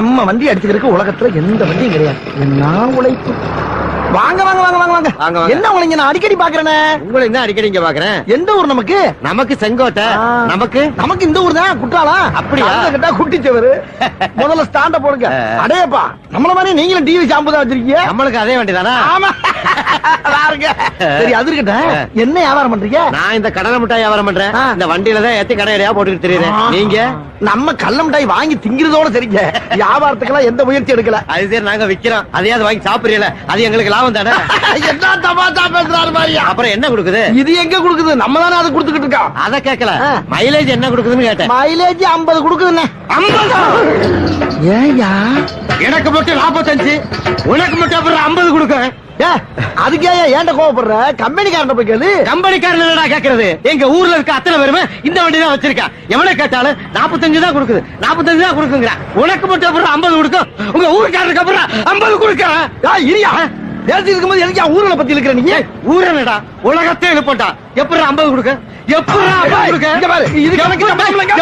நம்ம வண்டி அடிச்சுக்கிறதுக்கு உலகத்துல எந்த வண்டியும் கிடையாது. என்ன உழைப்பு? வாங்க வாங்க வாங்க வாங்க வாங்க. வாங்க, வாங்க. என்ன உங்களை நான் அடிக்கடி பாக்குறேனே உங்களை என்ன அடிக்கடி இங்க பாக்குறேன் எந்த ஊர் நமக்கு? நமக்கு செங்கோட்டை. ஆ. நமக்கு? நமக்கு இந்த ஊர் தான் குற்றாலா அப்படியா? கேட்டா குட்டிச்சவரு. முதல்ல ஸ்டாண்ட போடுங்க. ஆ. அடேப்பா நம்மள மாதிரி நீங்களும் டிவி ஷாம்பு தான் வச்சிருக்கீங்க? நம்மளுக்கு அதே வண்டி தானா? ஆமா. பாருங்க சரி அது இருக்கட்டும். ஆ. என்ன வியாபாரம் பண்றீங்க? நான் இந்த கடலை மிட்டாய் வியாபாரம் பண்றேன். ஆ. இந்த வண்டியில தான் ஏத்தி கடை இடையா போட்டுக்கிட்டு தெரியுறேன் நீங்க? நம்ம கள்ள மிட்டாய் வாங்கி திங்கிறதோட சரிங்க. வியாபாரத்துக்கெல்லாம் எந்த முயற்சி எடுக்கல. அது சரி நாங்க விக்கிறோம். அதையாவது வாங்கி சாப்பிடுறீல அது எங்களுக்கு லாபம் தானே? என்ன தமாஷா பேசுறாரு பாரியா அப்புறம் என்ன கொடுக்குது? இது எங்க குடுக்குது? நம்ம தானே அதை கொடுத்துக்கிட்டு இருக்கோம் அத கேட்கல. மைலேஜ் என்ன கொடுக்குதுன்னு கேட்டேன். மைலேஜ் 50 கொடுக்குதுண்ணே. ஏயா எனக்கு மட்டும் நாற்பத்தஞ்சு உனக்கு மட்டும் அப்புறம் ஐம்பது கொடுக்க ஏ அதுக்கே ஏன்ட கோவப்படுற? கம்பெனிக்காரன் போய் கேளு. கம்பெனிக்காரன் என்னடா கேக்குறது எங்க ஊர்ல இருக்க அத்தனை பேருமே இந்த வண்டி தான் வச்சிருக்கான் எவனை கேட்டாலும் நாற்பத்தஞ்சு தான் கொடுக்குது. நாற்பத்தஞ்சு தான் கொடுக்குங்க உனக்கு மட்டும் அப்புறம் ஐம்பது கொடுக்கும். உங்க ஊருக்காரருக்கு அப்புறம் ஐம்பது கொடுக்க இரியா. பேசி இருக்கும்போது எதுக்கு ஊர்ல பத்தி இருக்கிற நீங்க ஊரனடா உலகத்தை எழுப்பட்டா எப்படி ஐம்பது கொடுக்க? எப்படி ஐம்பது 50 கொடுக்க?